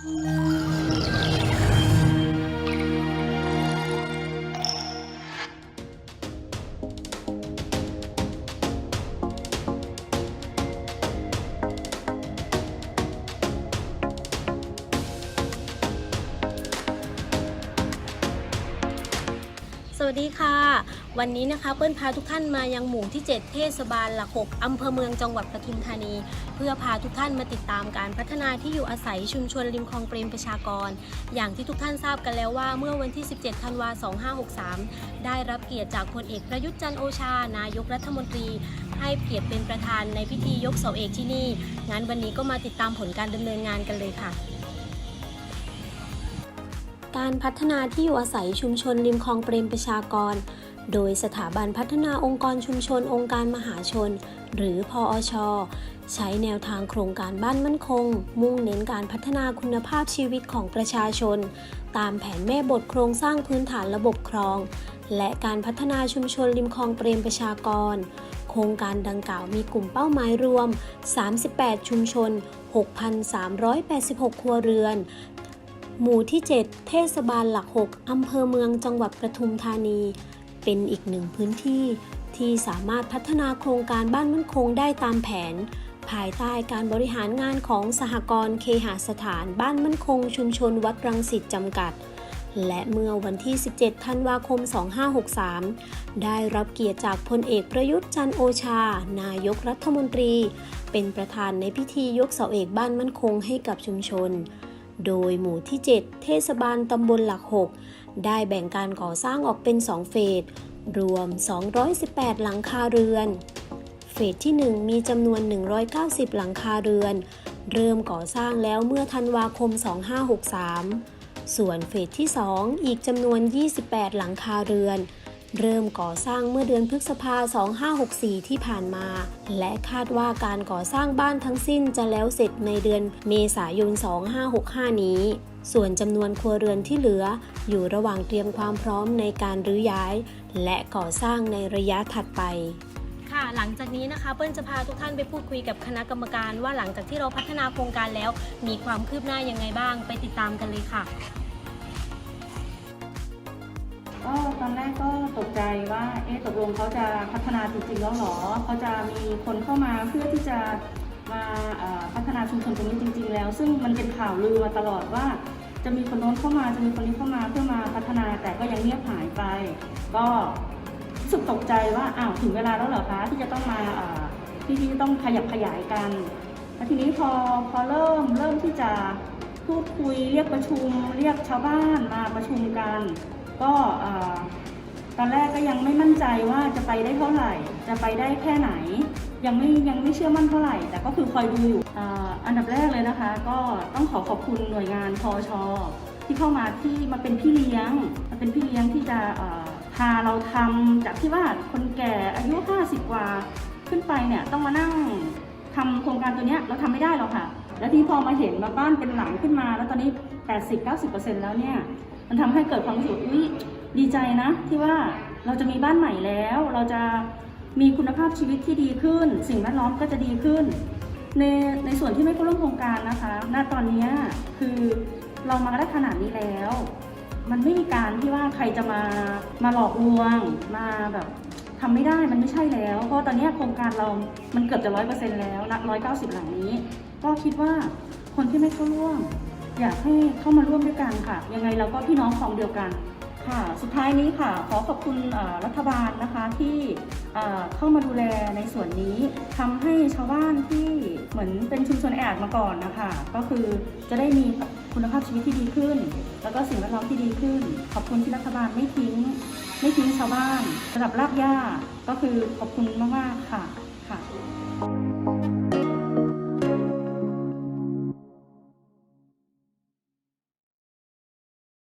สวัสดีค่ะ วันนี้นะคะเปิ้ลพาทุกท่านมายังหมู่ที่ 7 เทศบาลหลักหกอำเภอเมืองจังหวัดปทุมธานี เพื่อพาทุกท่านมาติดตามการพัฒนาที่อยู่อาศัยชุมชนริมคลองเปรมประชากร อย่างที่ทุกท่านทราบกันแล้วว่าเมื่อวันที่ 17 ธันวาคม2563 ได้รับเกียรติจากพลเอกประยุทธ์จันโอชา นายกรัฐมนตรี ให้เกียรติเป็นประธานในพิธียกเสาเอกที่นี่งั้นวันนี้ก็มาติดตามผลการดำเนินงานกันเลยค่ะการพัฒนาที่อยู่อาศัยชุมชนริมคลองเปรมประชากร โดยสถาบันพัฒนาองค์กรชุมชนองค์การมหาชน หรือพออช ใช้แนวทางโครงการบ้านมั่นคง มุ่งเน้นการพัฒนาคุณภาพชีวิตของประชาชน ตามแผนแม่บทโครงสร้างพื้นฐานระบบครอง และการพัฒนาชุมชนริมคลองเปรมประชากร โครงการดังกล่าวมีกลุ่มเป้าหมายรวม 38 ชุมชน 6,386 ครัวเรือนหมู่ที่ 7 เทศบาลหลัก 6 อำเภอเมืองจังหวัดปทุมธานี เป็นอีกหนึ่งพื้นที่ที่สามารถพัฒนาโครงการบ้านมั่นคงได้ตามแผน ภายใต้การบริหารงานของสหกรณ์เคหสถานบ้านมั่นคง ชุมชนวัดรังสิตจำกัด และเมื่อวันที่ 17 ธันวาคม 2563 ได้รับเกียรติจากพลเอกประยุทธ์จันโอชา นายกรัฐมนตรี เป็นประธานในพิธียกเสาเอกบ้านมั่นคงให้กับชุมชน โดยหมู่ที่ 7 เทศบาลตำบลหลัก 6 ได้แบ่งการก่อสร้างออกเป็น 2 เฟส รวม 218 หลังคาเรือน เฟสที่ 1 มีจำนวน 190 หลังคาเรือน เริ่มก่อสร้างแล้วเมื่อธันวาคม 2563 ส่วนเฟสที่ 2 อีกจำนวน 28 หลังคาเรือน เริ่มก่อสร้างเมื่อเดือนพฤษภา 2564 ที่ผ่านมา และคาดว่าการก่อสร้างบ้านทั้งสิ้นจะแล้วเสร็จในเดือนเมษายน 2565 นี้ ส่วนจำนวนครัวเรือนที่เหลือ อยู่ระหว่างเตรียมความพร้อมในการรื้อย้าย และก่อสร้างในระยะถัดไปค่ะหลังจากนี้นะคะเปิ้ลจะพาทุกท่านไปพูดคุยกับคณะกรรมการ ว่าหลังจากที่เราพัฒนาโครงการแล้ว มีความคืบหน้ายังไงบ้าง ไปติดตามกันเลยค่ะ ก็ตอนแรกก็ตกใจว่าเอ๊ะตกลงเขาจะพัฒนาจริงๆแล้วเหรอเขาจะมีคนเข้ามาเพื่อที่จะมาเอ่อพัฒ นาชุมชนตรงนี้จริง ๆ แล้ว ซึ่งมันเป็นข่าวลือมาตลอดว่า จะมีคนโน้นเข้ามาจะมีคนนี้เข้ามาเพื่อมาพัฒนาแต่ก็ยังเงียบหายไป ก็รู้สึกตกใจว่าอ้าวถึงเวลาแล้วเหรอคะที่จะต้องมาที่ที่ต้องขยับขยายกันแล้วทีนี้พอพอเริ่มเริ่มที่จะพูดคุยเรียกประชุม เรียกชาวบ้านมาประชุมกัน ก็ ตอนแรกก็ยังไม่มั่นใจว่าจะไปได้เท่าไหร่ จะไปได้แค่ไหน ยังไม่ยังไม่เชื่อมั่นเท่าไหร่ แต่ก็คือคอยดูอยู่อ,อันดับแรกเลยนะคะ ก็ต้องขอขอบคุณหน่วยงานพอชที่เข้ามาที่มาเป็นพี่เลี้ยงมาเป็นพี่เลี้ยงที่จะพาเราทำจากที่ว่าคนแก่อายุ 50 กว่าขึ้นไปเนี่ยต้องมานั่งทำโครงการตัวเนี้ยเราทำไม่ได้หรอกค่ะ แล้วที่พอมาเห็นมาบ้านเป็นหลังขึ้นมา แล้วตอนนี้ 80-90%แล้วเนี่ย มันทำให้เกิดความรู้สึกว่าอุ๊ยดีใจนะ ที่ว่าเราจะมีบ้านใหม่แล้ว เราจะมีคุณภาพชีวิตที่ดีขึ้น สิ่งแวดล้อมก็จะดีขึ้น ในในส่วนที่ไม่เข้าร่วมโครงการนะคะณตอนนี้คือเรามาได้ขนาดนี้แล้ว มันไม่มีการที่ว่าใครจะมามาหลอกลวงมาแบบทำไม่ได้มันไม่ใช่แล้ว เพราะตอนนี้โครงการเรา มันเกือบจะร้อยเปอร์เซ็นต์แล้วนะร้อยเก้าสิบหลังนี้ ก็คิดว่าคนที่ไม่เข้าร่วม อยากให้เข้ามาร่วมด้วยกันค่ะ ยังไงเราก็พี่น้องของเดียวกันค่ะ สุดท้ายนี้ค่ะ ขอขอบคุณรัฐบาลนะคะที่เข้ามาดูแลในส่วนนี้ทำให้ชาวบ้านที่เหมือนเป็นชุมชนแออัดมาก่อนนะคะ ก็คือจะได้มีคุณภาพชีวิตที่ดีขึ้น แล้วก็สิ่งแวดล้อมที่ดีขึ้น ขอบคุณที่รัฐบาลไม่ทิ้ง ไม่ทิ้งชาวบ้านระดับรากหญ้าก็คือขอบคุณมากๆ